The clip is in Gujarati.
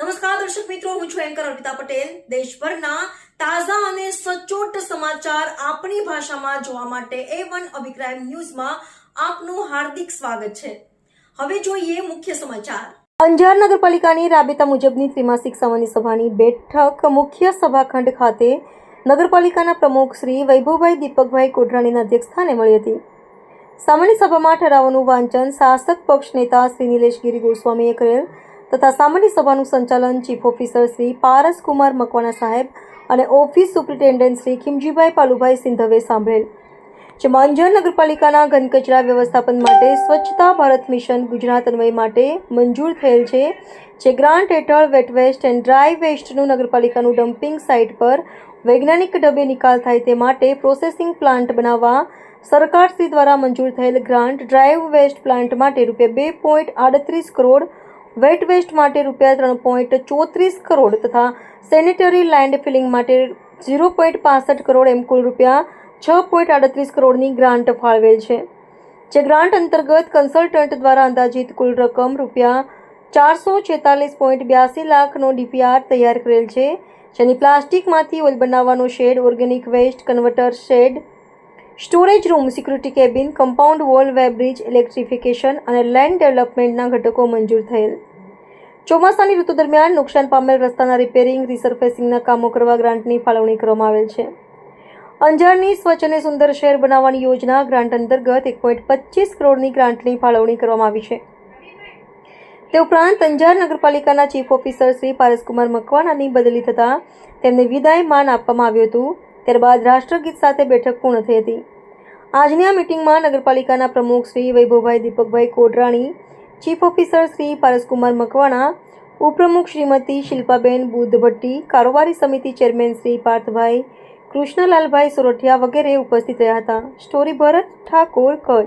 નમસ્કાર, દર્શક મિત્રો, હું છું એન્કર અર્પિતા પટેલ. દેશભરના તાજા અને સચોટ સમાચાર આપણી ભાષામાં જોવા માટે એ વન અભિપ્રાય ન્યૂઝમાં આપનું હાર્દિક સ્વાગત છે. હવે જોઈએ મુખ્ય સમાચાર. અંજાર નગરપાલિકાની રાબેતા મુજબની ત્રિમાસિક સામાન્ય સભાની બેઠક મુખ્ય સભાખંડ ખાતે નગરપાલિકાના પ્રમુખ શ્રી વૈભવભાઈ દીપકભાઈ કોઢરાણીના અધ્યક્ષસ્થાને મળી હતી. સામાન્ય સભામાં ઠરાવોનું વાંચન શાસક પક્ષ નેતા શ્રી નિલેશગીરી ગોસ્વામીએ કરેલ તથા સામાન્ય સભાનું સંચાલન ચીફ ઓફિસર શ્રી પારસ કુમાર મકવાણા સાહેબ અને ઓફિસ સુપ્રિન્ટેન્ડન્ટ શ્રી ખીમજીભાઈ પાલુભાઈ સિંધવે સાંભળેલ. જેમાં અંજાર નગરપાલિકાના ઘનકચરા વ્યવસ્થાપન માટે સ્વચ્છતા ભારત મિશન ગુજરાત અન્વય માટે મંજૂર થયેલ છે, જે ગ્રાન્ટ હેઠળ વેટ વેસ્ટ એન્ડ ડ્રાય વેસ્ટનું નગરપાલિકાનું ડમ્પિંગ સાઇટ પર વૈજ્ઞાનિક ઢબે નિકાલ થાય તે માટે પ્રોસેસિંગ પ્લાન્ટ બનાવવા સરકારશ્રી દ્વારા મંજૂર થયેલ ગ્રાન્ટ ડ્રાઈવ વેસ્ટ પ્લાન્ટ માટે રૂપિયા બે પોઈન્ટ આડત્રીસ કરોડ વેટ વેસ્ટ માટે રૂપિયા ત્રણ પોઈન્ટ ચોત્રીસ કરોડ તથા સેનિટરી લેન્ડ ફિલિંગ માટે ઝીરો પોઈન્ટ પાસઠ કરોડ એમ કુલ રૂપિયા છ પોઈન્ટ આડત્રીસ કરોડની ગ્રાન્ટ ફાળવેલ છે. જે ગ્રાન્ટ અંતર્ગત કન્સલ્ટન્ટ દ્વારા અંદાજિત કુલ રકમ રૂપિયા ચારસો છેતાલીસ પોઈન્ટ બ્યાસી લાખનો ડીપીઆર તૈયાર કરેલ છે. જેની પ્લાસ્ટિકમાંથી ઓઇલ બનાવવાનો shed, organic waste, converter shed storage room, security cabin, compound wall weighbridge electrification અને લેન્ડ ડેવલપમેન્ટના ઘટકો મંજૂર થયેલ. ચોમાસાની ઋતુ દરમિયાન નુકસાન પામેલ રસ્તાના રિપેરિંગ, રિસર્ફેસિંગના કામો કરવા ગ્રાન્ટની ફાળવણી કરવામાં આવેલ છે. અંજારની સ્વચ્છ અને સુંદર શહેર બનાવવાની યોજના ગ્રાન્ટ અંતર્ગત એક પોઈન્ટ પચીસ કરોડની ગ્રાન્ટની ફાળવણી કરવામાં આવી છે. તે ઉપરાંત અંજાર નગરપાલિકાના ચીફ ઓફિસર શ્રી પારસકુમાર મકવાણાની બદલી થતાં તેમને વિદાય માન આપવામાં આવ્યું હતું. ત્યારબાદ રાષ્ટ્રગીત સાથે બેઠક પૂર્ણ થઈ હતી. આજની આ મિટિંગમાં નગરપાલિકાના પ્રમુખ શ્રી વૈભવભાઈ દીપકભાઈ કોડરાણી ચીફ ઓફિસર શ્રી પારસકુમાર મકવાણા, ઉપપ્રમુખ શ્રીમતી શિલ્પાબેન બુદ્ધભટ્ટી, કારોબારી સમિતિ ચેરમેન શ્રી પાર્થભાઈ કૃષ્ણલાલભાઈ સોરઠિયા વગેરે ઉપસ્થિત રહ્યા હતા. સ્ટોરી ભરત ઠાકોર કચ્છ.